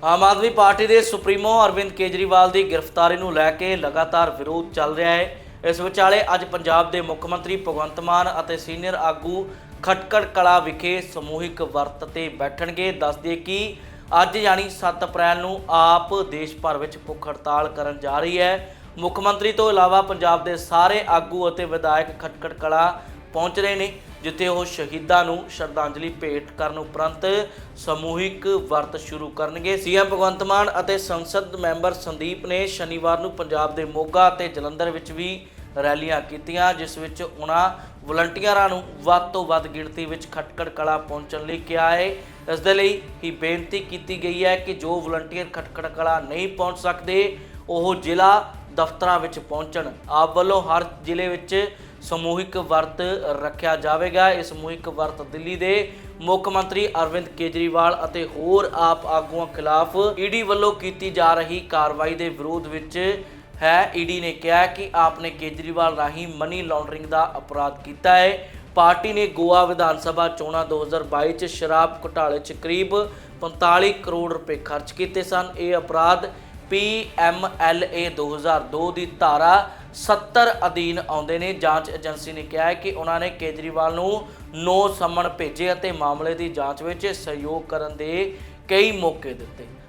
ਆਮ Aadmi party ਦੇ supremo Arvind Kejriwal ਦੀ ਗ੍ਰਿਫਤਾਰੀ ਨੂੰ ਲੈ ਕੇ ਲਗਾਤਾਰ ਵਿਰੋਧ ਚੱਲ ਰਿਹਾ ਹੈ। ਇਸ ਵਿਚਾਲੇ ਅੱਜ ਪੰਜਾਬ ਦੇ ਮੁੱਖ ਮੰਤਰੀ ਭਗਵੰਤ ਮਾਨ ਅਤੇ ਸੀਨੀਅਰ ਆਗੂ ਖਟਕੜ ਕਲਾ ਵਿਖੇ ਸਮੂਹਿਕ ਵਰਤ ਤੇ ਬੈਠਣਗੇ। ਦੱਸਦੇ ਕਿ ਅੱਜ ਯਾਨੀ 7 ਅਪ੍ਰੈਲ ਨੂੰ ਆਪ ਦੇਸ਼ ਭਰ ਵਿੱਚ ਭੁੱਖ ਹੜਤਾਲ ਕਰਨ ਜਾ ਰਹੀ ਹੈ। ਮੁੱਖ ਮੰਤਰੀ ਤੋਂ ਇਲਾਵਾ ਪੰਜਾਬ ਦੇ ਸਾਰੇ ਆਗੂ ਅਤੇ ਵਿਧਾਇਕ ਖਟਕੜ ਕਲਾ ਪਹੁੰਚ ਰਹੇ ਨੇ, ਜਿੱਥੇ ਉਹ ਸ਼ਹੀਦਾਂ ਨੂੰ ਸ਼ਰਧਾਂਜਲੀ ਭੇਟ ਕਰਨ ਉਪਰੰਤ ਸਮੂਹਿਕ ਵਰਤ ਸ਼ੁਰੂ ਕਰਨਗੇ। ਸੀਐਮ ਭਗਵੰਤ ਮਾਨ ਅਤੇ ਸੰਸਦ ਮੈਂਬਰ ਸੰਦੀਪ ਨੇ ਸ਼ਨੀਵਾਰ ਨੂੰ ਪੰਜਾਬ ਦੇ ਮੋਗਾ ਅਤੇ ਜਲੰਧਰ ਵਿੱਚ ਵੀ ਰੈਲੀਆਂ ਕੀਤੀਆਂ, ਜਿਸ ਵਿੱਚ ਉਹਨਾਂ ਵਲੰਟੀਅਰਾਂ ਨੂੰ ਵੱਧ ਤੋਂ ਵੱਧ ਗਿਣਤੀ ਵਿੱਚ ਖਟਕੜ ਕਲਾ ਪਹੁੰਚਣ ਲਈ ਕਿਹਾ ਹੈ। ਇਸ ਦੇ ਲਈ ਹੀ ਬੇਨਤੀ ਕੀਤੀ ਗਈ ਹੈ ਕਿ ਜੋ ਵਲੰਟੀਅਰ ਖਟਕੜ ਕਲਾ ਨਹੀਂ ਪਹੁੰਚ ਸਕਦੇ, ਉਹ ਜ਼ਿਲ੍ਹਾ ਦਫ਼ਤਰਾਂ ਵਿੱਚ ਪਹੁੰਚਣ। ਆਪ ਵੱਲੋਂ ਹਰ ਜ਼ਿਲ੍ਹੇ ਵਿੱਚ ਸਮੂਹਿਕ ਵਰਤ ਰੱਖਿਆ ਜਾਵੇਗਾ। ਇਸ ਸਮੂਹਿਕ ਵਰਤ ਦਿੱਲੀ ਦੇ ਮੁੱਖ ਮੰਤਰੀ ਅਰਵਿੰਦ ਕੇਜਰੀਵਾਲ ਅਤੇ ਹੋਰ ਆਪ ਆਗੂਆਂ ਖਿਲਾਫ ਈਡੀ ਵੱਲੋਂ ਕੀਤੀ ਜਾ ਰਹੀ ਕਾਰਵਾਈ ਦੇ ਵਿਰੋਧ ਵਿੱਚ ਹੈ। ਈਡੀ ਨੇ ਕਿਹਾ ਕਿ ਆਪ ਨੇ ਕੇਜਰੀਵਾਲ ਰਾਹੀਂ ਮਨੀ ਲਾਂਡਰਿੰਗ ਦਾ ਅਪਰਾਧ ਕੀਤਾ ਹੈ। ਪਾਰਟੀ ਨੇ ਗੋਆ ਵਿਧਾਨ ਸਭਾ ਚੋਣਾਂ 2022 ਚ ਸ਼ਰਾਬ ਘੁਟਾਲੇ ਚ ਕਰੀਬ 45 ਕਰੋੜ ਰੁਪਏ ਖਰਚ ਕੀਤੇ ਸਨ। ਇਹ ਅਪਰਾਧ PMLA 2002 ਦੀ ਧਾਰਾ 70 ਅਧੀਨ ਆਉਂਦੇ ਨੇ। ਜਾਂਚ ਏਜੰਸੀ ਨੇ ਕਿਹਾ ਹੈ ਕਿ ਉਹਨਾਂ ਨੇ ਕੇਜਰੀਵਾਲ ਨੂੰ ਨੋ ਸਮਨ ਭੇਜੇ ਅਤੇ ਮਾਮਲੇ ਦੀ ਜਾਂਚ ਵਿੱਚ ਸਹਿਯੋਗ ਕਰਨ ਦੇ ਕਈ ਮੌਕੇ ਦਿੱਤੇ।